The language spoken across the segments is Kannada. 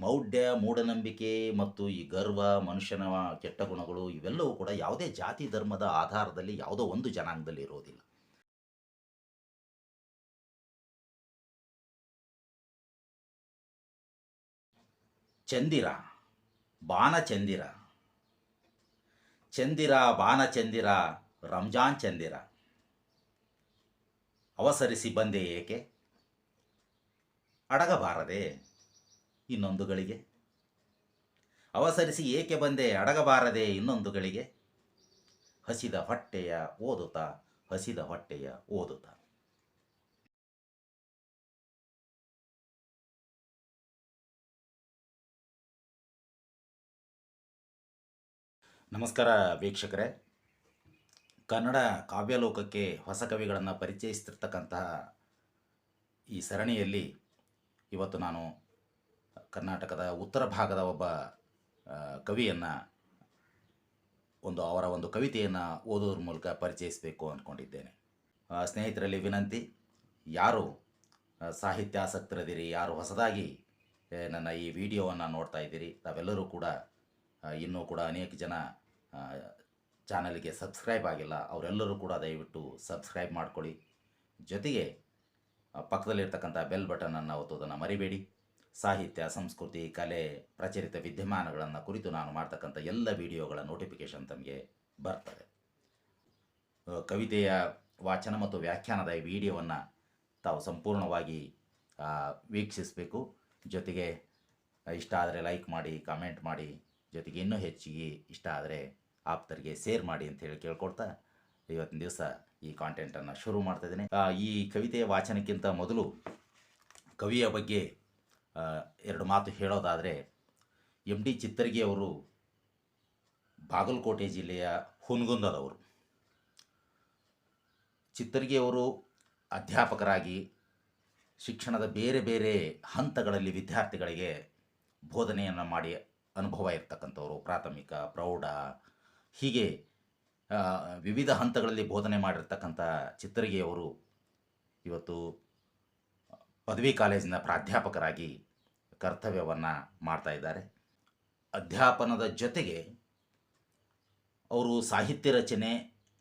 ಮೌಢ್ಯ, ಮೂಢನಂಬಿಕೆ ಮತ್ತು ಈ ಗರ್ವ, ಮನುಷ್ಯನ ಕೆಟ್ಟ ಗುಣಗಳು ಇವೆಲ್ಲವೂ ಕೂಡ ಯಾವುದೇ ಜಾತಿ ಧರ್ಮದ ಆಧಾರದಲ್ಲಿ ಯಾವುದೋ ಒಂದು ಜನಾಂಗದಲ್ಲಿ ಇರೋದಿಲ್ಲ. ಚಂದಿರ ಬಾನ ಚಂದಿರ. ಚಂದಿರ ಬಾನ ಚಂದಿರ, ರಂಜಾನ್ ಚಂದಿರ. ಅವಸರಿಸಿ ಬಂದೆ ಏಕೆ? ಅಡಗಬಾರದೆ? ಇನ್ನೊಂದು ಗಳಿಗೆ ಅವಸರಿಸಿ ಏಕೆ ಬಂದೆ? ಅಡಗಬಾರದೆ ಇನ್ನೊಂದು ಗಳಿಗೆ ಹಸಿದ ಹೊಟ್ಟೆಯ ಓದುತ್ತಾ, ಹಸಿದ ಹೊಟ್ಟೆಯ ಓದುತ್ತಾ. ನಮಸ್ಕಾರ ವೀಕ್ಷಕರೇ. ಕನ್ನಡ ಕಾವ್ಯಲೋಕಕ್ಕೆ ಹೊಸ ಕವಿಗಳನ್ನು ಪರಿಚಯಿಸ್ತಿರ್ತಕ್ಕಂತಹ ಈ ಸರಣಿಯಲ್ಲಿ ಇವತ್ತು ನಾನು ಕರ್ನಾಟಕದ ಉತ್ತರ ಭಾಗದ ಒಬ್ಬ ಕವಿಯನ್ನು, ಒಂದು ಅವರ ಒಂದು ಕವಿತೆಯನ್ನು ಓದೋದ್ರ ಮೂಲಕ ಪರಿಚಯಿಸಬೇಕು ಅಂದ್ಕೊಂಡಿದ್ದೇನೆ ಸ್ನೇಹಿತರಲ್ಲಿ ವಿನಂತಿ, ಯಾರು ಸಾಹಿತ್ಯ ಸಾಹಿತ್ಯಾಸಕ್ತರದಿರಿ ಯಾರು ಹೊಸದಾಗಿ ನನ್ನ ಈ ವಿಡಿಯೋವನ್ನು ನೋಡ್ತಾ ಇದ್ದೀರಿ, ತಾವೆಲ್ಲರೂ ಕೂಡ ಇನ್ನೂ ಕೂಡ ಅನೇಕ ಜನ ಚಾನಲ್ಗೆ ಸಬ್ಸ್ಕ್ರೈಬ್ ಆಗಿಲ್ಲ, ಅವರೆಲ್ಲರೂ ಕೂಡ ದಯವಿಟ್ಟು ಸಬ್ಸ್ಕ್ರೈಬ್ ಮಾಡ್ಕೊಳ್ಳಿ. ಜೊತೆಗೆ ಪಕ್ಕದಲ್ಲಿರ್ತಕ್ಕಂಥ ಬೆಲ್ ಬಟನನ್ನು ಒತ್ತೋದನ್ನು ಮರಿಬೇಡಿ. ಸಾಹಿತ್ಯ, ಸಂಸ್ಕೃತಿ, ಕಲೆ, ಪ್ರಚಲಿತ ವಿದ್ಯಮಾನಗಳನ್ನು ಕುರಿತು ನಾನು ಮಾಡ್ತಕ್ಕಂಥ ಎಲ್ಲ ವಿಡಿಯೋಗಳ ನೋಟಿಫಿಕೇಶನ್ ತಮಗೆ ಬರ್ತದೆ. ಕವಿತೆಯ ವಾಚನ ಮತ್ತು ವ್ಯಾಖ್ಯಾನದ ಈ ವಿಡಿಯೋವನ್ನು ತಾವು ಸಂಪೂರ್ಣವಾಗಿ ವೀಕ್ಷಿಸಬೇಕು. ಜೊತೆಗೆ ಇಷ್ಟ ಆದರೆ ಲೈಕ್ ಮಾಡಿ ಕಾಮೆಂಟ್ ಮಾಡಿ, ಜೊತೆಗೆ ಇನ್ನೂ ಹೆಚ್ಚಿಗೆ ಇಷ್ಟ ಆದರೆ ಆಪ್ತರಿಗೆ ಸೇರ್ ಮಾಡಿ ಅಂತ ಹೇಳಿ ಕೇಳ್ಕೊಡ್ತಾ ಇವತ್ತಿನ ದಿವಸ ಈ ಕಾಂಟೆಂಟನ್ನು ಶುರು ಮಾಡ್ತಾ ಇದ್ದೀನಿ. ಈ ಕವಿತೆಯ ವಾಚನಕ್ಕಿಂತ ಮೊದಲು ಕವಿಯ ಬಗ್ಗೆ ಎರಡು ಮಾತು ಹೇಳೋದಾದರೆ ಎಂ ಡಿ ಚಿತ್ತರಿಗೆ ಅವರು ಬಾಗಲಕೋಟೆ ಜಿಲ್ಲೆಯ ಹುನಗುಂದದವರು. ಅವರು ಅಧ್ಯಾಪಕರಾಗಿ ಶಿಕ್ಷಣದ ಬೇರೆ ಬೇರೆ ಹಂತಗಳಲ್ಲಿ ವಿದ್ಯಾರ್ಥಿಗಳಿಗೆ ಬೋಧನೆಯನ್ನು ಮಾಡಿ ಅನುಭವ ಇರ್ತಕ್ಕಂಥವ್ರು, ಪ್ರಾಥಮಿಕ, ಪ್ರೌಢ, ಹೀಗೆ ವಿವಿಧ ಹಂತಗಳಲ್ಲಿ ಬೋಧನೆ ಮಾಡಿರ್ತಕ್ಕಂಥ ಚಿತ್ತರಿಗೆಯವರು ಇವತ್ತು ಪದವಿ ಕಾಲೇಜಿನ ಪ್ರಾಧ್ಯಾಪಕರಾಗಿ ಕರ್ತವ್ಯವನ್ನು ಮಾಡ್ತಾ ಇದ್ದಾರೆ. ಅಧ್ಯಾಪನದ ಜೊತೆಗೆ ಅವರು ಸಾಹಿತ್ಯ ರಚನೆ,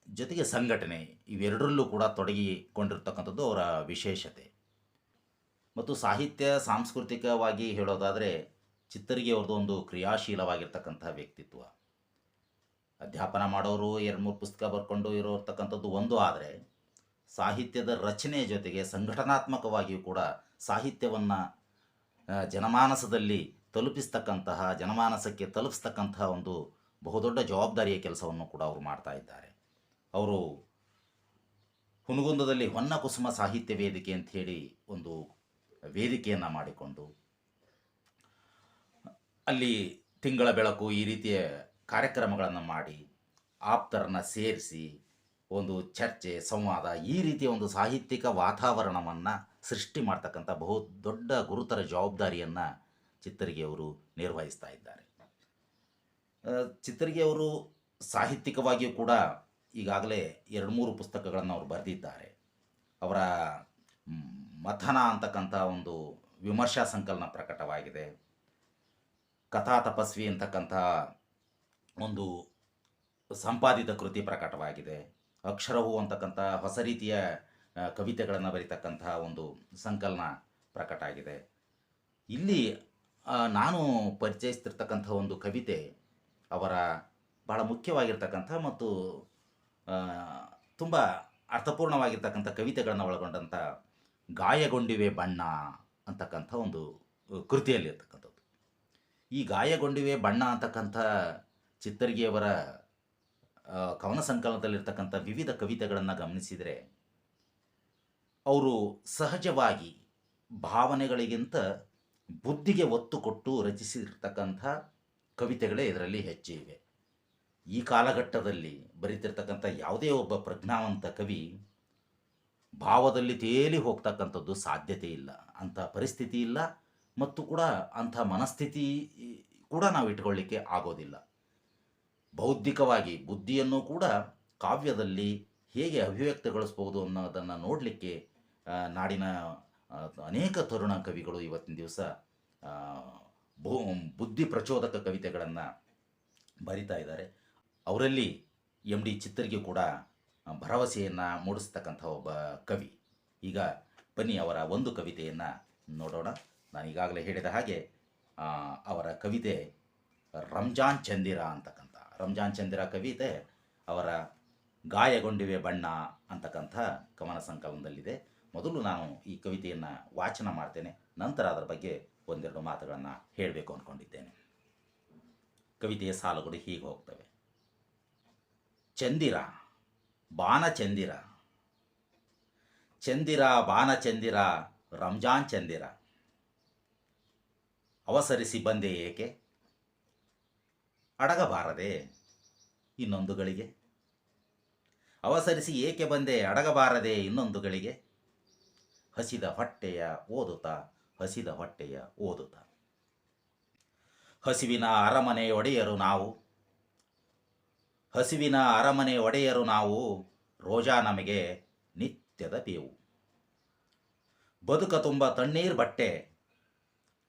ಜೊತೆಗೆ ಸಂಘಟನೆ ಇವೆರಡರಲ್ಲೂ ಕೂಡ ತೊಡಗಿಕೊಂಡಿರ್ತಕ್ಕಂಥದ್ದು ಅವರ ವಿಶೇಷತೆ. ಮತ್ತು ಸಾಹಿತ್ಯ ಸಾಂಸ್ಕೃತಿಕವಾಗಿ ಹೇಳೋದಾದರೆ ಚಿತ್ತರಿಗೆ ಅವ್ರದ್ದು ಒಂದು ಕ್ರಿಯಾಶೀಲವಾಗಿರ್ತಕ್ಕಂಥ ವ್ಯಕ್ತಿತ್ವ. ಅಧ್ಯಾಪನ ಮಾಡೋರು ಎರಡು ಮೂರು ಪುಸ್ತಕ ಬರ್ಕೊಂಡು ಇರೋರ್ತಕ್ಕಂಥದ್ದು ಒಂದು, ಆದರೆ ಸಾಹಿತ್ಯದ ರಚನೆಯ ಜೊತೆಗೆ ಸಂಘಟನಾತ್ಮಕವಾಗಿಯೂ ಕೂಡ ಸಾಹಿತ್ಯವನ್ನು ಜನಮಾನಸದಲ್ಲಿ ತಲುಪಿಸ್ತಕ್ಕಂತಹ, ಜನಮಾನಸಕ್ಕೆ ತಲುಪಿಸ್ತಕ್ಕಂತಹ ಒಂದು ಬಹುದೊಡ್ಡ ಜವಾಬ್ದಾರಿಯ ಕೆಲಸವನ್ನು ಕೂಡ ಅವರು ಮಾಡ್ತಾ ಇದ್ದಾರೆ. ಅವರು ಹುನಗುಂದದಲ್ಲಿ ಹೊನ್ನ ಕುಸುಮ ಸಾಹಿತ್ಯ ವೇದಿಕೆ ಅಂತ ಹೇಳಿ ಒಂದು ವೇದಿಕೆಯನ್ನು ಮಾಡಿಕೊಂಡು, ಅಲ್ಲಿ ತಿಂಗಳ ಬೆಳಕು ಈ ರೀತಿಯ ಕಾರ್ಯಕ್ರಮಗಳನ್ನು ಮಾಡಿ, ಆಪ್ತರನ್ನು ಸೇರಿಸಿ ಒಂದು ಚರ್ಚೆ, ಸಂವಾದ ಈ ರೀತಿಯ ಒಂದು ಸಾಹಿತ್ಯಿಕ ವಾತಾವರಣವನ್ನು ಸೃಷ್ಟಿ ಮಾಡ್ತಕ್ಕಂಥ ಬಹು ದೊಡ್ಡ ಗುರುತರ ಜವಾಬ್ದಾರಿಯನ್ನು ಚಿತ್ತರಿಗೆಯವರು ನಿರ್ವಹಿಸ್ತಾ ಇದ್ದಾರೆ. ಚಿತ್ತರಿಗೆಯವರು ಸಾಹಿತ್ಯಿಕವಾಗಿಯೂ ಕೂಡ ಈಗಾಗಲೇ ಎರಡು ಮೂರು ಪುಸ್ತಕಗಳನ್ನು ಅವರು ಬರೆದಿದ್ದಾರೆ. ಅವರ ಮಥನ ಅಂತಕ್ಕಂಥ ಒಂದು ವಿಮರ್ಶಾ ಸಂಕಲನ ಪ್ರಕಟವಾಗಿದೆ. ಕಥಾ ತಪಸ್ವಿ ಅಂತಕ್ಕಂಥ ಒಂದು ಸಂಪಾದಿತ ಕೃತಿ ಪ್ರಕಟವಾಗಿದೆ. ಅಕ್ಷರವು ಅಂತಕ್ಕಂಥ ಹೊಸ ರೀತಿಯ ಕವಿತೆಗಳನ್ನು ಬರೀತಕ್ಕಂತಹ ಒಂದು ಸಂಕಲನ ಪ್ರಕಟ ಆಗಿದೆ. ಇಲ್ಲಿ ನಾನು ಪರಿಚಯಿಸ್ತಿರ್ತಕ್ಕಂಥ ಒಂದು ಕವಿತೆ ಅವರ ಬಹಳ ಮುಖ್ಯವಾಗಿರ್ತಕ್ಕಂಥ ಮತ್ತು ತುಂಬ ಅರ್ಥಪೂರ್ಣವಾಗಿರ್ತಕ್ಕಂಥ ಕವಿತೆಗಳನ್ನು ಒಳಗೊಂಡಂಥ ಗಾಯಗೊಂಡಿವೆ ಬಣ್ಣ ಅಂತಕ್ಕಂಥ ಒಂದು ಕೃತಿಯಲ್ಲಿರ್ತಕ್ಕಂಥದ್ದು. ಈ ಗಾಯಗೊಂಡಿವೆ ಬಣ್ಣ ಅಂತಕ್ಕಂಥ ಚಿತ್ತರ್ಗಿಯವರ ಕವನ ಸಂಕಲನದಲ್ಲಿರ್ತಕ್ಕಂಥ ವಿವಿಧ ಕವಿತೆಗಳನ್ನು ಗಮನಿಸಿದರೆ, ಅವರು ಸಹಜವಾಗಿ ಭಾವನೆಗಳಿಗಿಂತ ಬುದ್ಧಿಗೆ ಒತ್ತು ಕೊಟ್ಟು ರಚಿಸಿರ್ತಕ್ಕಂಥ ಕವಿತೆಗಳೇ ಇದರಲ್ಲಿ ಹೆಚ್ಚು ಇವೆ. ಈ ಕಾಲಘಟ್ಟದಲ್ಲಿ ಬರೀತಿರ್ತಕ್ಕಂಥ ಯಾವುದೇ ಒಬ್ಬ ಪ್ರಜ್ಞಾವಂತ ಕವಿ ಭಾವದಲ್ಲಿ ತೇಲಿ ಹೋಗ್ತಕ್ಕಂಥದ್ದು ಸಾಧ್ಯತೆ ಇಲ್ಲ. ಅಂಥ ಪರಿಸ್ಥಿತಿ ಇಲ್ಲ ಮತ್ತು ಕೂಡ ಅಂಥ ಮನಸ್ಥಿತಿ ಕೂಡ ನಾವು ಇಟ್ಕೊಳ್ಳಿಕ್ಕೆ ಆಗೋದಿಲ್ಲ. ಬೌದ್ಧಿಕವಾಗಿ ಬುದ್ಧಿಯನ್ನು ಕೂಡ ಕಾವ್ಯದಲ್ಲಿ ಹೇಗೆ ಅಭಿವ್ಯಕ್ತಗೊಳಿಸ್ಬೋದು ಅನ್ನೋದನ್ನು ನೋಡಲಿಕ್ಕೆ ನಾಡಿನ ಅನೇಕ ತರುಣ ಕವಿಗಳು ಇವತ್ತಿನ ದಿವಸ ಭೂ, ಬುದ್ಧಿ ಪ್ರಚೋದಕ ಕವಿತೆಗಳನ್ನು ಬರಿತಾ ಇದ್ದಾರೆ. ಅವರಲ್ಲಿ ಎಂ ಡಿ ಚಿತ್ತರಿಗೆ ಕೂಡ ಭರವಸೆಯನ್ನು ಮೂಡಿಸ್ತಕ್ಕಂಥ ಒಬ್ಬ ಕವಿ. ಈಗ ಬನ್ನಿ ಅವರ ಒಂದು ಕವಿತೆಯನ್ನು ನೋಡೋಣ. ನಾನು ಈಗಾಗಲೇ ಹೇಳಿದ ಹಾಗೆ ಅವರ ಕವಿತೆ ರಂಜಾನ್ ಚಂದಿರ ಅಂತಕ್ಕಂಥ ರಂಜಾನ್ ಚಂದಿರ ಕವಿತೆ ಅವರ ಗಾಯಗೊಂಡಿವೆ ಬಣ್ಣ ಅಂತಕ್ಕಂಥ ಕವನ ಸಂಕಲನದಲ್ಲಿದೆ. ಮೊದಲು ನಾನು ಈ ಕವಿತೆಯನ್ನು ವಾಚನ ಮಾಡ್ತೇನೆ, ನಂತರ ಅದರ ಬಗ್ಗೆ ಒಂದೆರಡು ಮಾತುಗಳನ್ನು ಹೇಳಬೇಕು ಅಂದ್ಕೊಂಡಿದ್ದೇನೆ ಕವಿತೆಯ ಸಾಲುಗಳು ಹೀಗೆ ಹೋಗ್ತವೆ. ಚಂದಿರ ಬಾನ ಚಂದಿರ. ಚಂದಿರ ಬಾನ ಚಂದಿರ, ರಂಜಾನ್ ಚಂದಿರ. ಅವಸರಿಸಿ ಬಂದೆ ಏಕೆ? ಅಡಗಬಾರದೆ ಇನ್ನೊಂದುಗಳಿಗೆ? ಅವಸರಿಸಿ ಏಕೆ ಬಂದೆ ಅಡಗಬಾರದೆ ಇನ್ನೊಂದುಗಳಿಗೆ? ಹಸಿದ ಹೊಟ್ಟೆಯ ಓದುತ ಹಸಿದ ಹೊಟ್ಟೆಯ ಓದುತ ಹಸಿವಿನ ಅರಮನೆ ಒಡೆಯರು ನಾವು. ಹಸಿವಿನ ಅರಮನೆ ಒಡೆಯರು ನಾವು. ರೋಜಾ ನಮಗೆ ನಿತ್ಯದ ಬೇವು. ಬದುಕ ತುಂಬ ತಣ್ಣೀರ್ ಬಟ್ಟೆ.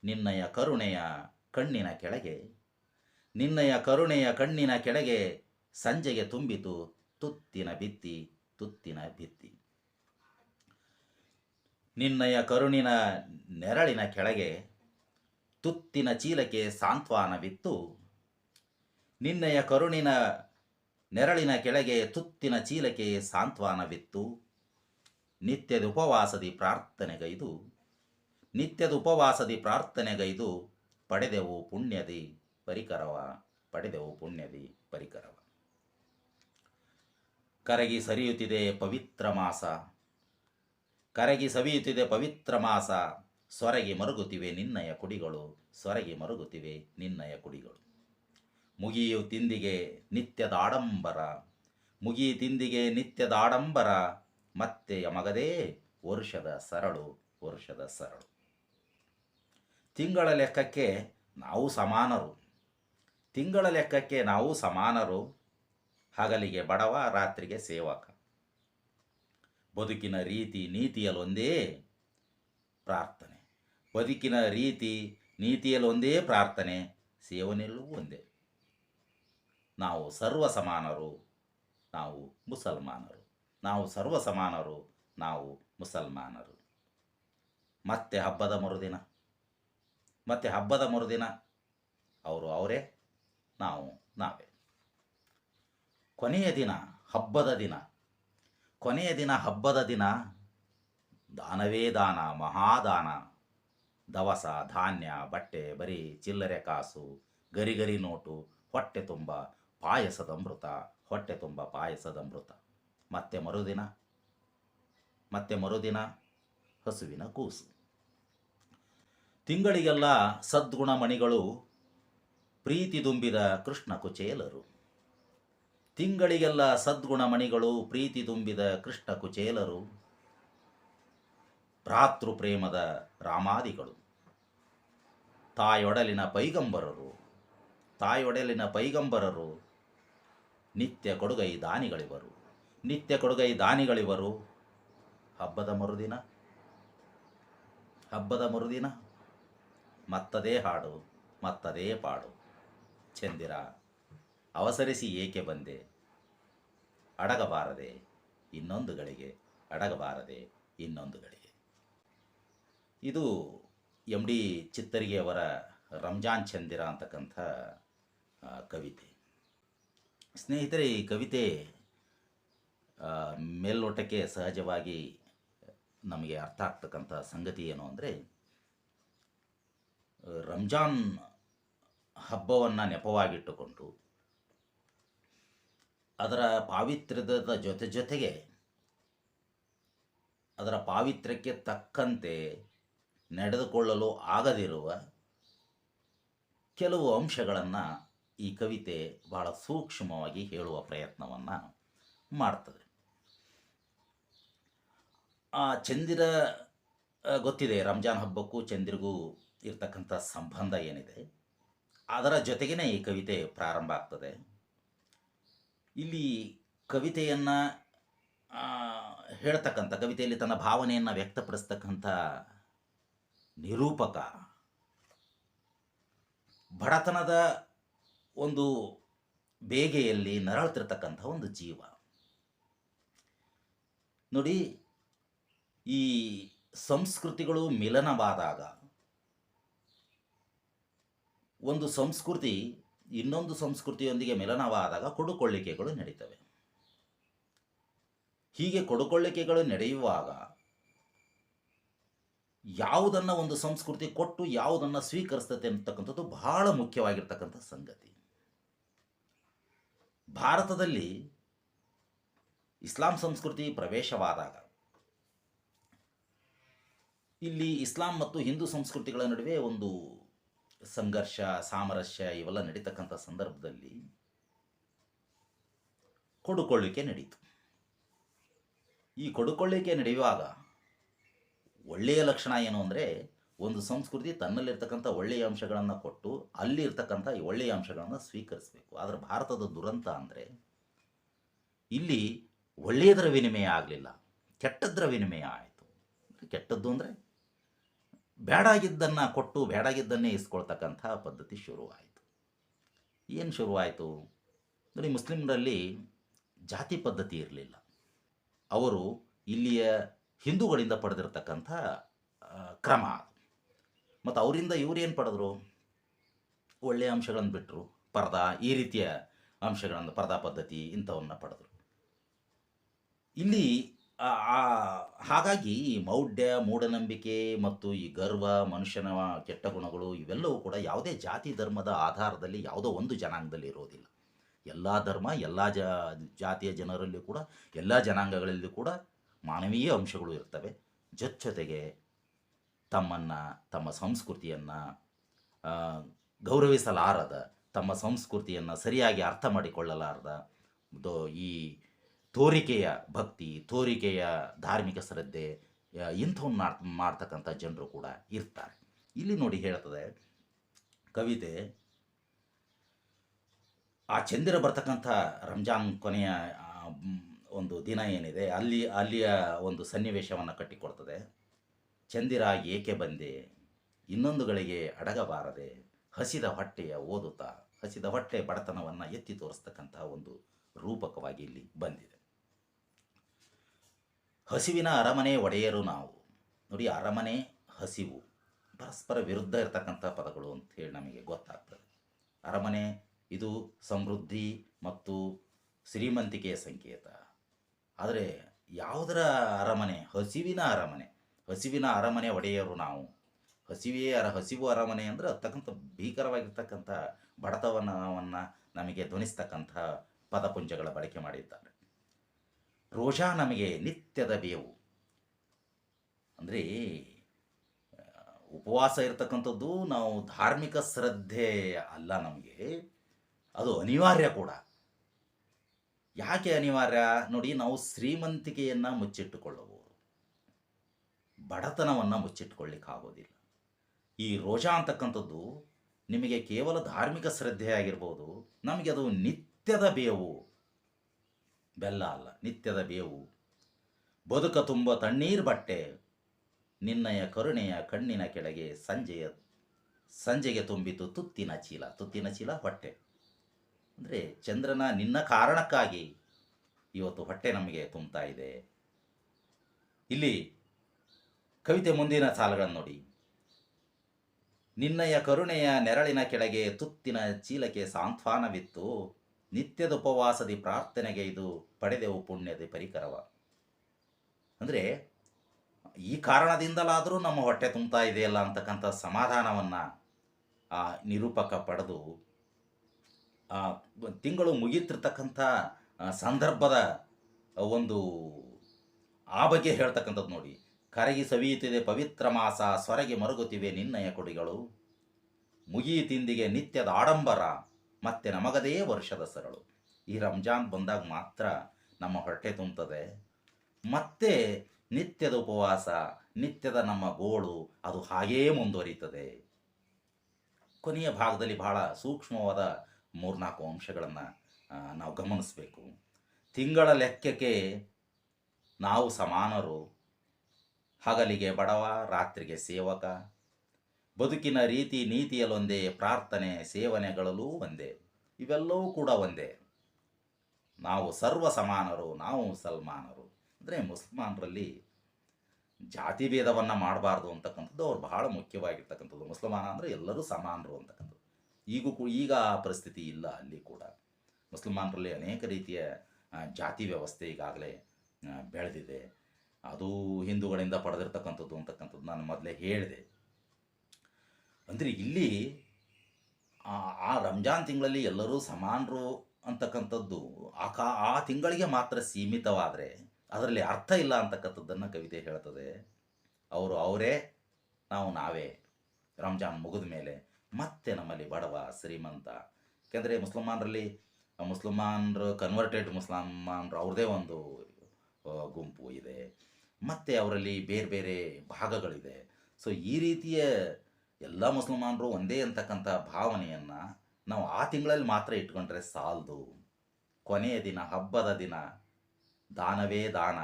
ನಿನ್ನಯ ಕರುಣೆಯ ಕಣ್ಣಿನ ಕೆಳಗೆ ನಿನ್ನಯ ಕರುಣೆಯ ಕಣ್ಣಿನ ಕೆಳಗೆ ಸಂಜೆಗೆ ತುಂಬಿತು ತುತ್ತಿನ ಬಿತ್ತಿ ತುತ್ತಿನ ಬಿತ್ತಿ. ನಿನ್ನಯ ಕರುಣಿನ ನೆರಳಿನ ಕೆಳಗೆ ತುತ್ತಿನ ಚೀಲಕ್ಕೆ ಸಾಂತ್ವನವಿತ್ತು ನಿನ್ನಯ ಕರುಣಿನ ನೆರಳಿನ ಕೆಳಗೆ ತುತ್ತಿನ ಚೀಲಕ್ಕೆ ಸಾಂತ್ವನವಿತ್ತು ನಿತ್ಯದ ಉಪವಾಸದಿ ಪ್ರಾರ್ಥನೆಗೈದು, ನಿತ್ಯದ ಉಪವಾಸದಿ ಪ್ರಾರ್ಥನೆಗೈದು ಪಡೆದೆವು ಪುಣ್ಯದಿ. ಪರಿಕರವ, ಪಡೆದೆವು ಪುಣ್ಯದಿ ಪರಿಕರವ. ಕರಗಿ ಸರಿಯುತ್ತಿದೆ ಪವಿತ್ರ ಮಾಸ, ಕರಗಿ ಸವಿಯುತ್ತಿದೆ ಪವಿತ್ರ ಮಾಸ ಸೊರಗಿ ಮರುಗುತ್ತಿವೆ ನಿನ್ನಯ ಕುಡಿಗಳು ಸೊರಗಿ ಮರುಗುತ್ತಿವೆ ನಿನ್ನಯ ಕುಡಿಗಳು. ಮುಗಿಯು ತಿಂದಿಗೆ ನಿತ್ಯದ ಆಡಂಬರ ಮುಗಿ ತಿಂದಿಗೆ ನಿತ್ಯದ ಆಡಂಬರ ಮತ್ತೆ ಯಮಗದೇ ವರ್ಷದ ಸರಳು ವರ್ಷದ ಸರಳು. ತಿಂಗಳ ಲೆಕ್ಕಕ್ಕೆ ನಾವು ಸಮಾನರು. ತಿಂಗಳ ಲೆಕ್ಕಕ್ಕೆ ನಾವು ಸಮಾನರು, ಹಗಲಿಗೆ ಬಡವ, ರಾತ್ರಿಗೆ ಸೇವಕ. ಬದುಕಿನ ರೀತಿ ನೀತಿಯಲ್ಲೊಂದೇ ಪ್ರಾರ್ಥನೆ. ಬದುಕಿನ ರೀತಿ ನೀತಿಯಲ್ಲೊಂದೇ ಪ್ರಾರ್ಥನೆ, ಸೇವನೆಯಲ್ಲೂ ಒಂದೇ. ನಾವು ಸರ್ವ ಸಮಾನರು ನಾವು ಮುಸಲ್ಮಾನರು. ನಾವು ಸರ್ವ ಸಮಾನರು ನಾವು ಮುಸಲ್ಮಾನರು. ಮತ್ತೆ ಹಬ್ಬದ ಮರುದಿನ. ಮತ್ತೆ ಹಬ್ಬದ ಮರುದಿನ. ಅವರು ಅವರೇ? ನಾವು ನಾವೇ. ಕೊನೆಯ ದಿನ, ಹಬ್ಬದ ದಿನ. ಕೊನೆಯ ದಿನ, ಹಬ್ಬದ ದಿನ, ದಾನವೇ ದಾನ, ಮಹಾದಾನ. ದವಸ, ಧಾನ್ಯ, ಬಟ್ಟೆ, ಬರೀ ಚಿಲ್ಲರೆ ಕಾಸು, ಗರಿಗರಿ ನೋಟು, ಹೊಟ್ಟೆ ತುಂಬ ಪಾಯಸದ ಅಮೃತ, ಹೊಟ್ಟೆ ತುಂಬ ಪಾಯಸದ ಅಮೃತ. ಮತ್ತೆ ಮರುದಿನ ಮತ್ತೆ ಮರುದಿನ ಹಸುವಿನ ಕೂಸು. ತಿಂಗಳಿಗೆಲ್ಲ ಸದ್ಗುಣಮಣಿಗಳು ಪ್ರೀತಿ ತುಂಬಿದ ಕೃಷ್ಣ ಕುಚೇಲರು. ತಿಂಗಳಿಗೆಲ್ಲ ಸದ್ಗುಣಮಣಿಗಳು ಪ್ರೀತಿ ತುಂಬಿದ ಕೃಷ್ಣ ಕುಚೇಲರು. ಭ್ರಾತೃ ಪ್ರೇಮದ ರಾಮಾದಿಗಳು. ತಾಯೊಡಲಿನ ಪೈಗಂಬರರು. ತಾಯೊಡಲಿನ ಪೈಗಂಬರರು. ನಿತ್ಯ ಕೊಡುಗೈ ದಾನಿಗಳಿವರು. ನಿತ್ಯ ಕೊಡುಗೈ ದಾನಿಗಳಿವರು. ಹಬ್ಬದ ಮರುದಿನ. ಹಬ್ಬದ ಮರುದಿನ. ಮತ್ತದೇ ಹಾಡು, ಮತ್ತದೇ ಪಾಡು. ಚಂದಿರ, ಅವಸರಿಸಿ ಏಕೆ ಬಂದೆ? ಅಡಗಬಾರದೆ, ಇನ್ನೊಂದು ಗಳಿಗೆ, ಅಡಗಬಾರದೆ, ಇನ್ನೊಂದು ಗಳಿಗೆ. ಇದು ಎಂ ಡಿ ಚಿತ್ತರಿಗೆಯವರ ರಂಜಾನ್ ಚಂದಿರ ಅಂತಕ್ಕಂಥ ಕವಿತೆ. ಸ್ನೇಹಿತರೆ, ಈ ಕವಿತೆ ಮೇಲ್ನೋಟಕ್ಕೆ ಸಹಜವಾಗಿ ನಮಗೆ ಅರ್ಥ ಆಗ್ತಕ್ಕಂಥ ಸಂಗತಿ ಏನು ಅಂದರೆ, ರಂಜಾನ್ ಹಬ್ಬವನ್ನು ನೆಪವಾಗಿಟ್ಟುಕೊಂಡು ಅದರ ಪಾವಿತ್ರ್ಯದ ಜೊತೆ ಜೊತೆಗೆ ಅದರ ಪಾವಿತ್ರ್ಯಕ್ಕೆ ತಕ್ಕಂತೆ ನಡೆದುಕೊಳ್ಳಲು ಆಗದಿರುವ ಕೆಲವು ಅಂಶಗಳನ್ನು ಈ ಕವಿತೆ ಬಹಳ ಸೂಕ್ಷ್ಮವಾಗಿ ಹೇಳುವ ಪ್ರಯತ್ನವನ್ನು ಮಾಡ್ತದೆ. ಆ ಚಂದಿರ ಗೊತ್ತಿದೆ, ರಂಜಾನ್ ಹಬ್ಬಕ್ಕೂ ಚಂದಿರಿಗೂ ಇರತಕ್ಕಂಥ ಸಂಬಂಧ ಏನಿದೆ? ಅದರ ಜೊತೆಗೇ ಈ ಕವಿತೆ ಪ್ರಾರಂಭ ಆಗ್ತದೆ. ಇಲ್ಲಿ ಕವಿತೆಯನ್ನು ಹೇಳ್ತಕ್ಕಂಥ, ಕವಿತೆಯಲ್ಲಿ ತನ್ನ ಭಾವನೆಯನ್ನು ವ್ಯಕ್ತಪಡಿಸ್ತಕ್ಕಂಥ ನಿರೂಪಕ ಬಡತನದ ಒಂದು ಬೇಗೆಯಲ್ಲಿ ನರಳ್ತಿರ್ತಕ್ಕಂಥ ಒಂದು ಜೀವ. ನೋಡಿ, ಈ ಸಂಸ್ಕೃತಿಗಳು ಮಿಲನವಾದಾಗ ಒಂದು ಸಂಸ್ಕೃತಿ, ಇನ್ನೊಂದು ಸಂಸ್ಕೃತಿಯೊಂದಿಗೆ ಮಿಲನವಾದಾಗ ಕೊಡುಕೊಳ್ಳಿಕೆಗಳು ನಡೀತವೆ. ಹೀಗೆ ಕೊಡುಕೊಳ್ಳಿಕೆಗಳು ನಡೆಯುವಾಗ ಯಾವುದನ್ನು ಒಂದು ಸಂಸ್ಕೃತಿ ಕೊಟ್ಟು ಯಾವುದನ್ನು ಸ್ವೀಕರಿಸ್ತದೆ ಅಂತಕ್ಕಂಥದ್ದು ಬಹಳ ಮುಖ್ಯವಾಗಿರ್ತಕ್ಕಂಥ ಸಂಗತಿ. ಭಾರತದಲ್ಲಿ ಇಸ್ಲಾಂ ಸಂಸ್ಕೃತಿ ಪ್ರವೇಶವಾದಾಗ, ಇಲ್ಲಿ ಇಸ್ಲಾಂ ಮತ್ತು ಹಿಂದೂ ಸಂಸ್ಕೃತಿಗಳ ನಡುವೆ ಒಂದು ಸಂಘರ್ಷ, ಸಾಮರಸ್ಯ ಇವೆಲ್ಲ ನಡೀತಕ್ಕಂಥ ಸಂದರ್ಭದಲ್ಲಿ ಕೊಡುಕೊಳ್ಳಿಕೆ ನಡೀತು. ಈ ಕೊಡುಕೊಳ್ಳಿಕೆ ನಡೆಯುವಾಗ ಒಳ್ಳೆಯ ಲಕ್ಷಣ ಏನು ಅಂದರೆ ಒಂದು ಸಂಸ್ಕೃತಿ ತನ್ನಲ್ಲಿರ್ತಕ್ಕಂಥ ಒಳ್ಳೆಯ ಅಂಶಗಳನ್ನು ಕೊಟ್ಟು ಅಲ್ಲಿ ಇರ್ತಕ್ಕಂಥ ಈ ಒಳ್ಳೆಯ ಅಂಶಗಳನ್ನು ಸ್ವೀಕರಿಸಬೇಕು. ಆದರೆ ಭಾರತದ ದುರಂತ ಅಂದರೆ ಇಲ್ಲಿ ಒಳ್ಳೆಯದರ ವಿನಿಮಯ ಆಗಲಿಲ್ಲ, ಕೆಟ್ಟದ್ರ ವಿನಿಮಯ ಆಯಿತು. ಕೆಟ್ಟದ್ದು ಅಂದರೆ ಬೇಡಾಗಿದ್ದನ್ನು ಕೊಟ್ಟು ಬೇಡಾಗಿದ್ದನ್ನೇ ಇಸ್ಕೊಳ್ತಕ್ಕಂಥ ಪದ್ಧತಿ ಶುರುವಾಯಿತು. ಏನು ಶುರುವಾಯಿತು? ಅಂದರೆ ಮುಸ್ಲಿಮರಲ್ಲಿ ಜಾತಿ ಪದ್ಧತಿ ಇರಲಿಲ್ಲ. ಅವರು ಇಲ್ಲಿಯ ಹಿಂದೂಗಳಿಂದ ಪಡೆದಿರತಕ್ಕಂಥ ಕ್ರಮ ಮತ್ತು ಅವರಿಂದ ಇವರೇನು ಪಡೆದ್ರು? ಒಳ್ಳೆಯ ಅಂಶಗಳನ್ನು ಬಿಟ್ಟರು ಪರ್ದಾ, ಈ ರೀತಿಯ ಅಂಶಗಳನ್ನು, ಪರ್ದಾ ಪದ್ಧತಿ ಇಂಥವನ್ನ ಪಡೆದ್ರು. ಇಲ್ಲಿ ಹಾಗಾಗಿ ಈ ಮೌಢ್ಯ, ಮೂಢನಂಬಿಕೆ ಮತ್ತು ಈ ಗರ್ವ, ಮನುಷ್ಯನ ಕೆಟ್ಟ ಗುಣಗಳು ಇವೆಲ್ಲವೂ ಕೂಡ ಯಾವುದೇ ಜಾತಿ ಧರ್ಮದ ಆಧಾರದಲ್ಲಿ ಯಾವುದೋ ಒಂದು ಜನಾಂಗದಲ್ಲಿ ಇರೋದಿಲ್ಲ. ಎಲ್ಲ ಧರ್ಮ, ಎಲ್ಲ ಜಾತಿಯ ಜನರಲ್ಲಿ ಕೂಡ, ಎಲ್ಲ ಜನಾಂಗಗಳಲ್ಲಿ ಕೂಡ ಮಾನವೀಯ ಅಂಶಗಳು ಇರ್ತವೆ. ಜೊತೆಗೆ ತಮ್ಮನ್ನು, ತಮ್ಮ ಸಂಸ್ಕೃತಿಯನ್ನು ಗೌರವಿಸಲಾರದ, ತಮ್ಮ ಸಂಸ್ಕೃತಿಯನ್ನು ಸರಿಯಾಗಿ ಅರ್ಥ ಮಾಡಿಕೊಳ್ಳಲಾರದ ಈ ತೋರಿಕೆಯ ಭಕ್ತಿ, ತೋರಿಕೆಯ ಧಾರ್ಮಿಕ ಶ್ರದ್ಧೆ ಇಂಥವನ್ನ ಮಾಡ್, ಮಾಡ್ತಕ್ಕಂಥ ಜನರು ಕೂಡ ಇರ್ತಾರೆ. ಇಲ್ಲಿ ನೋಡಿ ಹೇಳ್ತದೆ, ಕವಿತೆ, ಆ ಚಂದಿರ ಬರ್ತಕ್ಕಂಥ ರಂಜಾನ್ ಕೊನೆಯ ಒಂದು ದಿನ ಏನಿದೆ, ಅಲ್ಲಿ, ಅಲ್ಲಿಯ ಒಂದು ಸನ್ನಿವೇಶವನ್ನು ಕಟ್ಟಿಕೊಡ್ತದೆ. ಚಂದಿರ ಏಕೆ ಬಂದೆ, ಇನ್ನೊಂದು ಗಳಿಗೆ ಅಡಗಬಾರದೆ, ಹಸಿದ ಹೊಟ್ಟೆಯ ಓದುತ್ತಾ, ಹಸಿದ ಹೊಟ್ಟೆ ಬಡತನವನ್ನು ಎತ್ತಿ ತೋರಿಸ್ತಕ್ಕಂಥ ಒಂದು ರೂಪಕವಾಗಿ ಇಲ್ಲಿ ಬಂದಿದೆ. ಹಸಿವಿನ ಅರಮನೆ ಒಡೆಯರು ನಾವು. ನೋಡಿ, ಅರಮನೆ, ಹಸಿವು, ಪರಸ್ಪರ ವಿರುದ್ಧ ಇರತಕ್ಕಂಥ ಪದಗಳು ಅಂತ ಹೇಳಿ ನಮಗೆ ಗೊತ್ತಾಗ್ತದೆ. ಅರಮನೆ, ಇದು ಸಮೃದ್ಧಿ ಮತ್ತು ಶ್ರೀಮಂತಿಕೆಯ ಸಂಕೇತ. ಆದರೆ ಯಾವುದರ ಅರಮನೆ? ಹಸಿವಿನ ಅರಮನೆ. ಹಸಿವಿನ ಅರಮನೆ ಒಡೆಯರು ನಾವು. ಹಸಿವೇ ಅರ, ಹಸಿವು ಅರಮನೆ ಅಂದರೆ ಅತ್ತಕ್ಕಂಥ ಭೀಕರವಾಗಿರ್ತಕ್ಕಂಥ ಬಡತವನವನ್ನು ನಮಗೆ ಧ್ವನಿಸ್ತಕ್ಕಂಥ ಪದಪುಂಜಗಳ ಬಳಕೆ ಮಾಡಿದ್ದಾರೆ. ರೋಜಾ ನಮಗೆ ನಿತ್ಯದ ಬೇವು. ಅಂದರೆ ಉಪವಾಸ ಇರತಕ್ಕಂಥದ್ದು ನಾವು ಧಾರ್ಮಿಕ ಶ್ರದ್ಧೆ ಅಲ್ಲ ನಮಗೆ. ಅದು ಅನಿವಾರ್ಯ ಕೂಡ. ಯಾಕೆ ಅನಿವಾರ್ಯ? ನೋಡಿ, ನಾವು ಶ್ರೀಮಂತಿಕೆಯನ್ನು ಮುಚ್ಚಿಟ್ಟುಕೊಳ್ಳಬಹುದು. ಬಡತನವನ್ನು ಮುಚ್ಚಿಟ್ಕೊಳ್ಳಿಕ್ಕಾಗೋದಿಲ್ಲ ಈ ರೋಜಾ ಅಂತಕ್ಕಂಥದ್ದು ನಿಮಗೆ ಕೇವಲ ಧಾರ್ಮಿಕ ಶ್ರದ್ಧೆ ಆಗಿರ್ಬೋದು, ನಮಗೆ ಅದು ನಿತ್ಯದ ಬೇವು. ಬೆಲ್ಲ ಅಲ್ಲ, ನಿತ್ಯದ ಬೇವು. ಬದುಕ ತುಂಬ ತಣ್ಣೀರು ಬಟ್ಟೆ, ನಿನ್ನಯ ಕರುಣೆಯ ಕಣ್ಣಿನ ಕೆಳಗೆ ಸಂಜೆಯ, ಸಂಜೆಗೆ ತುಂಬಿತು ತುತ್ತಿನ ಚೀಲ ತುತ್ತಿನ ಚೀಲ ಹೊಟ್ಟೆ. ಅಂದರೆ ಚಂದ್ರನ ನಿನ್ನ ಕಾರಣಕ್ಕಾಗಿ ಇವತ್ತು ಹೊಟ್ಟೆ ನಮಗೆ ತುಂಬ್ತಾ ಇದೆ. ಇಲ್ಲಿ ಕವಿತೆ ಮುಂದಿನ ಸಾಲುಗಳನ್ನು ನೋಡಿ. ನಿನ್ನಯ ಕರುಣೆಯ ನೆರಳಿನ ಕೆಳಗೆ ತುತ್ತಿನ ಚೀಲಕ್ಕೆ ಸಾಂತ್ವಾನವಿತ್ತು. ನಿತ್ಯದ ಉಪವಾಸದಿ ಪ್ರಾರ್ಥನೆಗೆ ಇದು ಪಡೆದೆವು ಪುಣ್ಯದ ಪರಿಕರವ. ಅಂದರೆ ಈ ಕಾರಣದಿಂದಲಾದರೂ ನಮ್ಮ ಹೊಟ್ಟೆ ತುಂಬ್ತಾ ಇದೆಯಲ್ಲ ಅಂತಕ್ಕಂಥ ಸಮಾಧಾನವನ್ನು ಆ ನಿರೂಪಕ ಪಡೆದು, ಆ ತಿಂಗಳು ಮುಗಿತಿರ್ತಕ್ಕಂಥ ಸಂದರ್ಭದ ಒಂದು ಆ ಬಗ್ಗೆ ಹೇಳ್ತಕ್ಕಂಥದ್ದು ನೋಡಿ. ಕರಗಿ ಸವಿಯುತ್ತಿದೆ ಪವಿತ್ರ ಮಾಸ ಸೊರಗೆ ಮರುಗುತ್ತಿವೆ ನಿನ್ನಯ ಕೊಡಿಗಳು. ಮುಗಿಯಿತಿಂದಿಗೆ ನಿತ್ಯದ ಆಡಂಬರ, ಮತ್ತೆ ನಮಗದೇ ವರ್ಷದ ಸರಳು. ಈ ರಂಜಾನ್ ಬಂದಾಗ ಮಾತ್ರ ನಮ್ಮ ಹೊಟ್ಟೆ ತುಂಬುತ್ತದೆ ಮತ್ತೆ ನಿತ್ಯದ ಉಪವಾಸ, ನಿತ್ಯದ ನಮ್ಮ ಗೋಳು ಅದು ಹಾಗೇ ಮುಂದುವರಿಯುತ್ತದೆ ಕೊನೆಯ ಭಾಗದಲ್ಲಿ ಬಹಳ ಸೂಕ್ಷ್ಮವಾದ ಮೂರ್ನಾಲ್ಕು ಅಂಶಗಳನ್ನು ನಾವು ಗಮನಿಸಬೇಕು. ತಿಂಗಳ ಲೆಕ್ಕಕ್ಕೆ ನಾವು ಸಮಾನರು. ಹಗಲಿಗೆ ಬಡವ, ರಾತ್ರಿಗೆ ಸೇವಕ. ಬದುಕಿನ ರೀತಿ ನೀತಿಯಲ್ಲೊಂದೇ, ಪ್ರಾರ್ಥನೆ ಸೇವನೆಗಳಲ್ಲೂ ಒಂದೇ. ಇವೆಲ್ಲವೂ ಕೂಡ ಒಂದೇ. ನಾವು ಸರ್ವ ಸಮಾನರು ನಾವು ಮುಸಲ್ಮಾನರು. ಅಂದರೆ ಮುಸಲ್ಮಾನರಲ್ಲಿ ಜಾತಿ ಭೇದವನ್ನು ಮಾಡಬಾರ್ದು ಅಂತಕ್ಕಂಥದ್ದು ಅವ್ರು ಬಹಳ ಮುಖ್ಯವಾಗಿರ್ತಕ್ಕಂಥದ್ದು. ಮುಸಲ್ಮಾನ ಅಂದರೆ ಎಲ್ಲರೂ ಸಮಾನರು ಅಂತಕ್ಕಂಥದ್ದು. ಈಗೂ ಈಗ ಆ ಪರಿಸ್ಥಿತಿ ಇಲ್ಲ ಅಲ್ಲಿ ಕೂಡ. ಮುಸಲ್ಮಾನರಲ್ಲಿ ಅನೇಕ ರೀತಿಯ ಜಾತಿ ವ್ಯವಸ್ಥೆ ಈಗಾಗಲೇ ಬೆಳೆದಿದೆ. ಅದು ಹಿಂದೂಗಳಿಂದ ಪಡೆದಿರ್ತಕ್ಕಂಥದ್ದು ಅಂತಕ್ಕಂಥದ್ದು ನಾನು ಮೊದಲೇ ಹೇಳಿದೆ. ಅಂದರೆ ಇಲ್ಲಿ ಆ ರಂಜಾನ್ ತಿಂಗಳಲ್ಲಿ ಎಲ್ಲರೂ ಸಮಾನರು ಅಂತಕ್ಕಂಥದ್ದು ಆ ಕಾ ಆ ತಿಂಗಳಿಗೆ ಮಾತ್ರ ಸೀಮಿತವಾದರೆ ಅದರಲ್ಲಿ ಅರ್ಥ ಇಲ್ಲ ಅಂತಕ್ಕಂಥದ್ದನ್ನು ಕವಿತೆ ಹೇಳ್ತದೆ. ಅವರು ಅವರೇ, ನಾವು ನಾವೇ. ರಂಜಾನ್ ಮುಗಿದ ಮೇಲೆ ಮತ್ತೆ ನಮ್ಮಲ್ಲಿ ಬಡವ ಶ್ರೀಮಂತ. ಯಾಕೆಂದರೆ ಮುಸಲ್ಮಾನರಲ್ಲಿ, ಮುಸಲ್ಮಾನರು ಕನ್ವರ್ಟೆಡ್ ಮುಸಲ್ಮಾನರು ಅವ್ರದ್ದೇ ಒಂದು ಗುಂಪು ಇದೆ. ಮತ್ತು ಅವರಲ್ಲಿ ಬೇರೆ ಬೇರೆ ಭಾಗಗಳಿದೆ. ಸೊ ಈ ರೀತಿಯ ಎಲ್ಲ ಮುಸಲ್ಮಾನರು ಒಂದೇ ಅಂತಕ್ಕಂಥ ಭಾವನೆಯನ್ನು ನಾವು ಆ ತಿಂಗಳಲ್ಲಿ ಮಾತ್ರ ಇಟ್ಕೊಂಡ್ರೆ ಸಾಲದು. ಕೊನೆಯ ದಿನ, ಹಬ್ಬದ ದಿನ, ದಾನವೇ ದಾನ,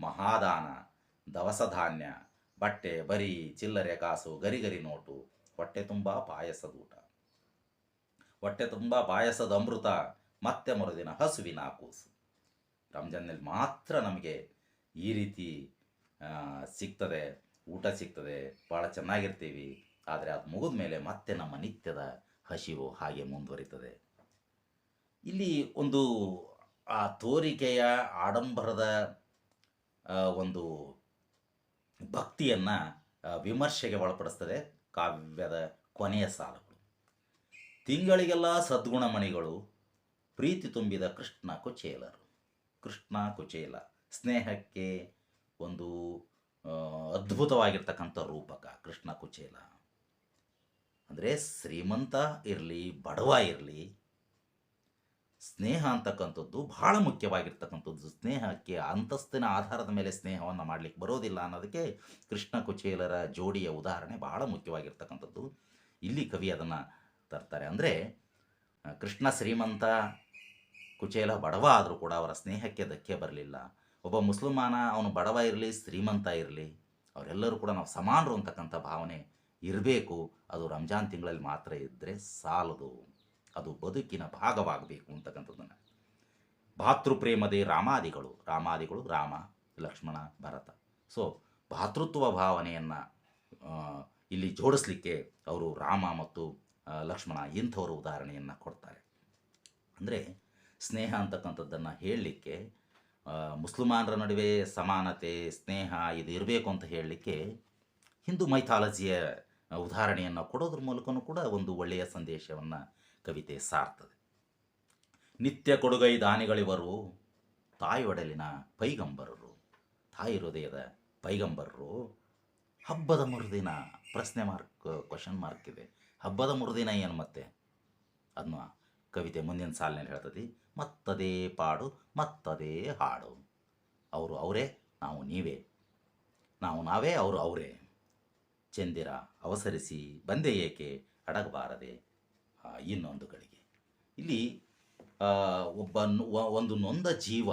ಮಹಾದಾನ, ದವಸ ಧಾನ್ಯ, ಬಟ್ಟೆ, ಬರಿ, ಚಿಲ್ಲರೆ, ಕಾಸು, ಗರಿಗರಿ ನೋಟು, ಹೊಟ್ಟೆ ತುಂಬ ಪಾಯಸದ ಊಟ. ಹೊಟ್ಟೆ ತುಂಬ ಪಾಯಸದ ಅಮೃತ, ಮತ್ತೆ ಮರುದಿನ ಹಸುವಿನ ಕೂಸು. ರಂಜಾನ್ನಲ್ಲಿ ಮಾತ್ರ ನಮಗೆ ಈ ರೀತಿ ಸಿಗ್ತದೆ, ಊಟ ಸಿಗ್ತದೆ ಭಾಳ ಚೆನ್ನಾಗಿರ್ತೀವಿ. ಆದರೆ ಅದು ಮುಗಿದ ಮೇಲೆ ಮತ್ತೆ ನಮ್ಮ ನಿತ್ಯದ ಹಸಿವು ಹಾಗೆ ಮುಂದುವರಿತದೆ. ಇಲ್ಲಿ ಒಂದು, ಆ ತೋರಿಕೆಯ ಆಡಂಬರದ ಒಂದು ಭಕ್ತಿಯನ್ನು ವಿಮರ್ಶೆಗೆ ಒಳಪಡಿಸ್ತದೆ ಕಾವ್ಯದ ಕೊನೆಯ ಸಾಲುಗಳು. ತಿಂಗಳಿಗೆಲ್ಲ ಸದ್ಗುಣಮಣಿಗಳು ಪ್ರೀತಿ ತುಂಬಿದ ಕೃಷ್ಣ ಕುಚೇಲರು. ಕೃಷ್ಣ ಕುಚೇಲ ಸ್ನೇಹಕ್ಕೆ ಒಂದು ಅದ್ಭುತವಾಗಿರ್ತಕ್ಕಂಥ ರೂಪಕ ಕೃಷ್ಣ ಕುಚೇಲ. ಅಂದರೆ ಶ್ರೀಮಂತ ಇರಲಿ, ಬಡವ ಇರಲಿ, ಸ್ನೇಹ ಅಂತಕ್ಕಂಥದ್ದು ಬಹಳ ಮುಖ್ಯವಾಗಿರ್ತಕ್ಕಂಥದ್ದು. ಸ್ನೇಹಕ್ಕೆ ಅಂತಸ್ತಿನ ಆಧಾರದ ಮೇಲೆ ಸ್ನೇಹವನ್ನು ಮಾಡಲಿಕ್ಕೆ ಬರೋದಿಲ್ಲ ಅನ್ನೋದಕ್ಕೆ ಕೃಷ್ಣ ಕುಚೇಲರ ಜೋಡಿಯ ಉದಾಹರಣೆ ಬಹಳ ಮುಖ್ಯವಾಗಿರ್ತಕ್ಕಂಥದ್ದು. ಇಲ್ಲಿ ಕವಿ ಅದನ್ನು ತರ್ತಾರೆ. ಅಂದರೆ ಕೃಷ್ಣ ಶ್ರೀಮಂತ, ಕುಚೇಲ ಬಡವ ಆದರೂ ಕೂಡ ಅವರ ಸ್ನೇಹಕ್ಕೆ ಧಕ್ಕೆ ಬರಲಿಲ್ಲ. ಒಬ್ಬ ಮುಸಲ್ಮಾನ, ಅವನು ಬಡವ ಇರಲಿ, ಶ್ರೀಮಂತ ಇರಲಿ, ಅವರೆಲ್ಲರೂ ಕೂಡ ನಾವು ಸಮಾನರು ಅಂತಕ್ಕಂಥ ಭಾವನೆ ಇರಬೇಕು. ಅದು ರಂಜಾನ್ ತಿಂಗಳಲ್ಲಿ ಮಾತ್ರ ಇದ್ದರೆ ಸಾಲದು. ಅದು ಬದುಕಿನ ಭಾಗವಾಗಬೇಕು ಅಂತಕ್ಕಂಥದ್ದನ್ನು. ಭಾತೃಪ್ರೇಮದೇ ರಾಮಾದಿಗಳು. ರಾಮಾದಿಗಳು ರಾಮ, ಲಕ್ಷ್ಮಣ, ಭರತ. ಸೊ ಭಾತೃತ್ವ ಭಾವನೆಯನ್ನು ಇಲ್ಲಿ ಜೋಡಿಸ್ಲಿಕ್ಕೆ ಅವರು ರಾಮ ಮತ್ತು ಲಕ್ಷ್ಮಣ ಇಂಥವರು ಉದಾಹರಣೆಯನ್ನು ಕೊಡ್ತಾರೆ. ಅಂದರೆ ಸ್ನೇಹ ಅಂತಕ್ಕಂಥದ್ದನ್ನು ಹೇಳಲಿಕ್ಕೆ ಮುಸ್ಲಿಮಾನರ ನಡುವೆ ಸಮಾನತೆ, ಸ್ನೇಹ, ಇದು ಇರಬೇಕು ಅಂತ ಹೇಳಲಿಕ್ಕೆ ಹಿಂದೂ ಮೈಥಾಲಜಿಯ ಉದಾಹರಣೆಯನ್ನು ಕೊಡೋದ್ರ ಮೂಲಕನೂ ಕೂಡ ಒಂದು ಒಳ್ಳೆಯ ಸಂದೇಶವನ್ನು ಕವಿತೆ ಸಾರ್ತದೆ. ನಿತ್ಯ ಕೊಡುಗೈ ದಾನಿಗಳಿವರು, ತಾಯಿ ಒಡಲಿನ ಪೈಗಂಬರರು, ತಾಯಿ ಹೃದಯದ ಪೈಗಂಬರರು, ಹಬ್ಬದ ಮರುದಿನ ಪ್ರಶ್ನೆ ಮಾರ್ಕ್ ಕ್ವಶನ್ ಮಾರ್ಕ್ ಇದೆ. ಹಬ್ಬದ ಮರುದಿನ ಏನು ಮತ್ತೆ? ಅದನ್ನ ಕವಿತೆ ಮುಂದಿನ ಸಾಲಿನಲ್ಲಿ ಹೇಳ್ತದೆ ಮತ್ತದೇ ಪಾಡು, ಮತ್ತದೇ ಹಾಡು. ಅವರು ಅವರೇ, ನಾವು ನೀವೇ. ನಾವು ನಾವೇ, ಅವರು ಅವರೇ. ಚಂದಿರ ಅವಸರಿಸಿ ಬಂದೆ ಏಕೆ ಅಡಗಬಾರದೆ? ಇನ್ನೊಂದು ಗಳಿಗೆ ಇಲ್ಲಿ ಒಬ್ಬ ಒಂದು ನೊಂದ ಜೀವ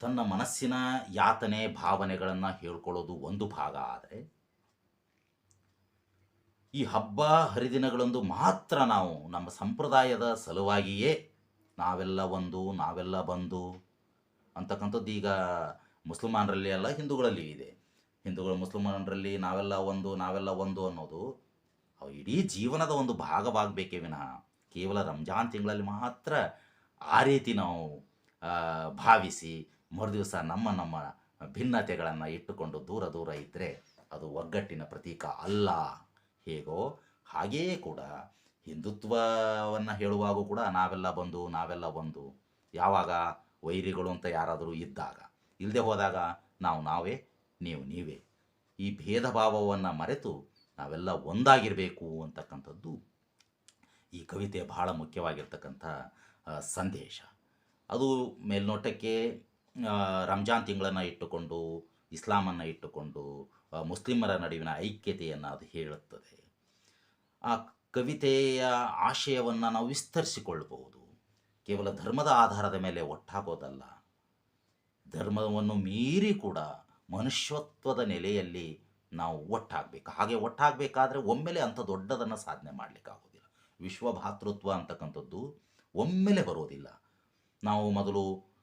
ತನ್ನ ಮನಸ್ಸಿನ ಯಾತನೆ ಭಾವನೆಗಳನ್ನು ಹೇಳ್ಕೊಳ್ಳೋದು ಒಂದು ಭಾಗ ಆದರೆ, ಈ ಹಬ್ಬ ಹರಿದಿನಗಳಂದು ಮಾತ್ರ ನಾವು ನಮ್ಮ ಸಂಪ್ರದಾಯದ ಸಲುವಾಗಿಯೇ ನಾವೆಲ್ಲ ಒಂದು, ನಾವೆಲ್ಲ ಬಂದು ಅಂತಕ್ಕಂಥದ್ದು ಈಗ ಮುಸಲ್ಮಾನರಲ್ಲಿ ಅಲ್ಲ, ಹಿಂದೂಗಳಲ್ಲಿ ಇದೆ. ಹಿಂದೂಗಳು ಮುಸಲ್ಮಾನರಲ್ಲಿ ನಾವೆಲ್ಲ ಒಂದು ನಾವೆಲ್ಲ ಒಂದು ಅನ್ನೋದು ಅವು ಇಡೀ ಜೀವನದ ಒಂದು ಭಾಗವಾಗಬೇಕೇ ವಿನಃ. ಕೇವಲ ರಂಜಾನ್ ತಿಂಗಳಲ್ಲಿ ಮಾತ್ರ ಆ ರೀತಿ ನಾವು ಭಾವಿಸಿ ಮರುದಿವಸ ನಮ್ಮ ನಮ್ಮ ಭಿನ್ನತೆಗಳನ್ನು ಇಟ್ಟುಕೊಂಡು ದೂರ ದೂರ ಇದ್ದರೆ ಅದು ಒಗ್ಗಟ್ಟಿನ ಪ್ರತೀಕ ಅಲ್ಲ. ಹೇಗೋ? ಹಾಗೆಯೇ ಕೂಡ ಹಿಂದುತ್ವವನ್ನು ಹೇಳುವಾಗೂ ಕೂಡ ನಾವೆಲ್ಲ ಬಂದು, ನಾವೆಲ್ಲ ಒಂದು. ಯಾವಾಗ? ವೈರಿಗಳು ಅಂತ ಯಾರಾದರೂ ಇದ್ದಾಗ. ಇಲ್ಲದೆ ಹೋದಾಗ ನಾವು ನಾವೇ ನೀವು, ನೀವೇ. ಈ ಭೇದ ಭಾವವನ್ನು ಮರೆತು ನಾವೆಲ್ಲ ಒಂದಾಗಿರಬೇಕು ಅಂತಕ್ಕಂಥದ್ದು ಈ ಕವಿತೆ ಬಹಳ ಮುಖ್ಯವಾಗಿರ್ತಕ್ಕಂಥ ಸಂದೇಶ. ಅದು ಮೇಲ್ನೋಟಕ್ಕೆ ರಂಜಾನ್ ತಿಂಗಳನ್ನು ಇಟ್ಟುಕೊಂಡು, ಇಸ್ಲಾಮನ್ನು ಇಟ್ಟುಕೊಂಡು ಮುಸ್ಲಿಮರ ನಡುವಿನ ಐಕ್ಯತೆಯನ್ನು ಅದು ಹೇಳುತ್ತದೆ. ಆ ಕವಿತೆಯ ಆಶಯವನ್ನು ನಾವು ವಿಸ್ತರಿಸಿಕೊಳ್ಳಬಹುದು ಕೇವಲ ಧರ್ಮದ ಆಧಾರದ ಮೇಲೆ ಒಟ್ಟಾಗೋದಲ್ಲ. ಧರ್ಮವನ್ನು ಮೀರಿ ಕೂಡ ಮನುಷ್ಯತ್ವದ ನೆಲೆಯಲ್ಲಿ ನಾವು ಒಟ್ಟಾಗಬೇಕು. ಹಾಗೆ ಒಟ್ಟಾಗಬೇಕಾದ್ರೆ ಒಮ್ಮೆಲೆ ಅಂಥ ದೊಡ್ಡದನ್ನು ಸಾಧನೆ ಮಾಡಲಿಕ್ಕಾಗೋದಿಲ್ಲ ವಿಶ್ವ ಭಾತೃತ್ವ ಅಂತಕ್ಕಂಥದ್ದು ಒಮ್ಮೆಲೆ ಬರೋದಿಲ್ಲ. ನಾವು ಮೊದಲು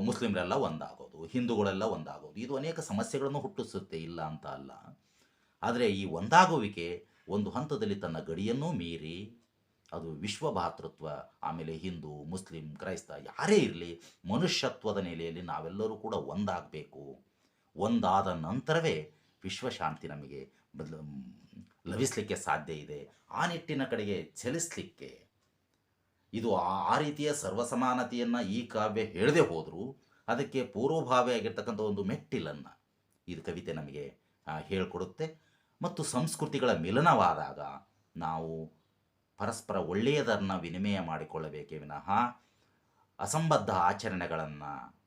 ಮುಸ್ಲಿಮರೆಲ್ಲ ಒಂದಾಗೋದು, ಹಿಂದೂಗಳೆಲ್ಲ ಒಂದಾಗೋದು. ಇದು ಅನೇಕ ಸಮಸ್ಯೆಗಳನ್ನು ಹುಟ್ಟಿಸುತ್ತೆ, ಇಲ್ಲ ಅಂತ ಅಲ್ಲ. ಆದರೆ ಈ ಒಂದಾಗುವಿಕೆ ಒಂದು ಹಂತದಲ್ಲಿ ತನ್ನ ಗಡಿಯನ್ನೂ ಮೀರಿ, ಅದು ವಿಶ್ವ ಭಾತೃತ್ವ ಆಮೇಲೆ ಹಿಂದೂ, ಮುಸ್ಲಿಂ, ಕ್ರೈಸ್ತ ಯಾರೇ ಇರಲಿ, ಮನುಷ್ಯತ್ವದ ನೆಲೆಯಲ್ಲಿ ನಾವೆಲ್ಲರೂ ಕೂಡ ಒಂದಾಗಬೇಕು. ಒಂದಾದ ನಂತರವೇ ವಿಶ್ವಶಾಂತಿ ನಮಗೆ ಬದಲು ಲಭಿಸಲಿಕ್ಕೆ ಸಾಧ್ಯ ಇದೆ. ಆ ನಿಟ್ಟಿನ ಕಡೆಗೆ ಚಲಿಸಲಿಕ್ಕೆ. ಇದು ಆ ರೀತಿಯ ಸರ್ವಸಮಾನತೆಯನ್ನು ಈ ಕಾವ್ಯ ಹೇಳದೆ ಹೋದರೂ ಅದಕ್ಕೆ ಪೂರ್ವಭಾವಿಯಾಗಿರ್ತಕ್ಕಂಥ ಒಂದು ಮೆಟ್ಟಿಲನ್ನು ಇದು ಕವಿತೆ ನಮಗೆ ಹೇಳಿಕೊಡುತ್ತೆ. ಮತ್ತು ಸಂಸ್ಕೃತಿಗಳ ಮಿಲನವಾದಾಗ ನಾವು ಪರಸ್ಪರ ಒಳ್ಳೆಯದನ್ನು ವಿನಿಮಯ ಮಾಡಿಕೊಳ್ಳಬೇಕೇ ವಿನಃ ಅಸಂಬದ್ಧ ಆಚರಣೆಗಳನ್ನು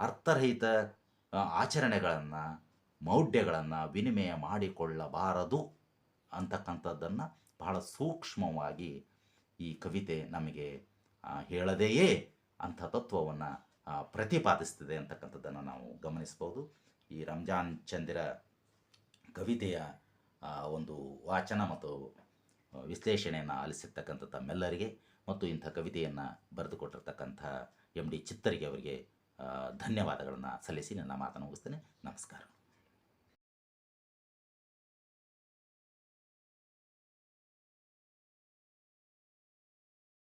ಅರ್ಥರಹಿತ ಆಚರಣೆಗಳನ್ನು, ಮೌಢ್ಯಗಳನ್ನು ವಿನಿಮಯ ಮಾಡಿಕೊಳ್ಳಬಾರದು ಅಂತಕ್ಕಂಥದ್ದನ್ನು ಬಹಳ ಸೂಕ್ಷ್ಮವಾಗಿ ಈ ಕವಿತೆ ನಮಗೆ ಹೇಳದೆಯೇ ಅಂಥ ತತ್ವವನ್ನು ಪ್ರತಿಪಾದಿಸ್ತದೆ ಅಂತಕ್ಕಂಥದ್ದನ್ನು ನಾವು ಗಮನಿಸ್ಬೋದು. ಈ ರಂಜಾನ್ ಚಂದಿರ ಕವಿತೆಯ ಒಂದು ವಾಚನ ಮತ್ತು ವಿಶ್ಲೇಷಣೆಯನ್ನು ಆಲಿಸಿರ್ತಕ್ಕಂಥ ತಮ್ಮೆಲ್ಲರಿಗೆ ಮತ್ತು ಇಂಥ ಕವಿತೆಯನ್ನು ಬರೆದುಕೊಟ್ಟಿರ್ತಕ್ಕಂಥ ಎಂ ಡಿ ಚಿತ್ತರಿಗೆ ಅವರಿಗೆ ಧನ್ಯವಾದಗಳನ್ನು ಸಲ್ಲಿಸಿ ನನ್ನ ಮಾತನ್ನು ಮುಗಿಸ್ತೇನೆ. ನಮಸ್ಕಾರ.